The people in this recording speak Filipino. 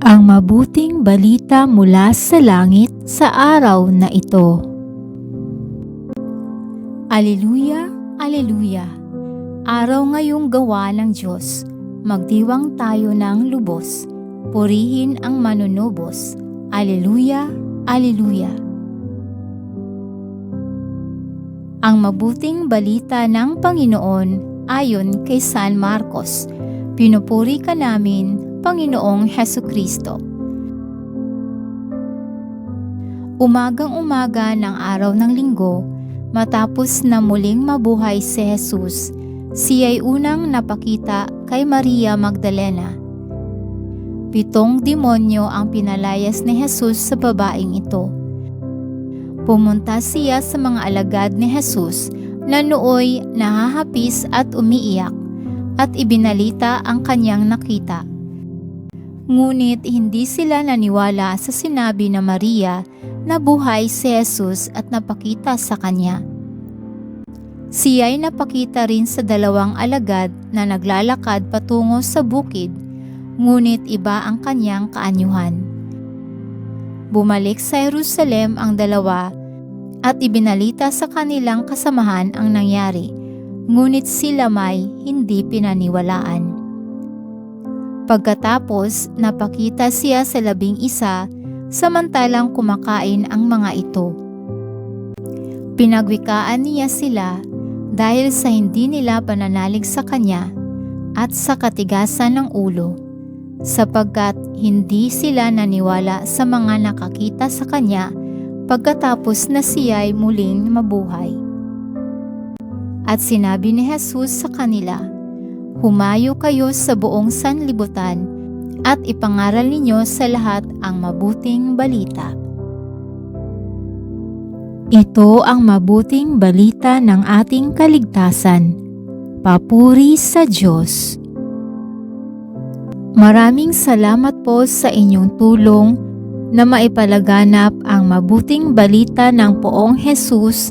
ang mabuting balita mula sa langit sa araw na ito. Aleluya, Aleluya! Araw ngayong gawa ng Diyos, magdiwang tayo ng lubos, purihin ang manunubos. Aleluya, Aleluya! Ang mabuting balita ng Panginoon ayon kay San Marcos. Pinupuri ka namin, Panginoong Heso Kristo. Umagang umaga ng araw ng linggo, matapos na muling mabuhay si Jesus, siya'y unang napakita kay Maria Magdalena. Pitong demonyo ang pinalayas ni Jesus sa babaeng ito. Pumunta siya sa mga alagad ni Jesus na nooy nahahapis at umiiyak at ibinalita ang kanyang nakita. Ngunit hindi sila naniwala sa sinabi na Maria na buhay si Jesus at napakita sa kanya. Siya'y napakita rin sa dalawang alagad na naglalakad patungo sa bukid, ngunit iba ang kanyang kaanyuhan. Bumalik sa Jerusalem ang dalawa at ibinalita sa kanilang kasamahan ang nangyari, ngunit sila may hindi pinaniwalaan. Pagkatapos, napakita siya sa labing isa samantalang kumakain ang mga ito. Pinagwikaan niya sila dahil sa hindi nila pananalig sa kanya at sa katigasan ng ulo, sapagkat hindi sila naniwala sa mga nakakita sa kanya pagkatapos na siya'y muling mabuhay. At sinabi ni Jesus sa kanila, Humayo kayo sa buong sanlibutan at ipangaral ninyo sa lahat ang mabuting balita. Ito ang mabuting balita ng ating kaligtasan. Papuri sa Diyos. Maraming salamat po sa inyong tulong na maipalaganap ang mabuting balita ng poong Jesus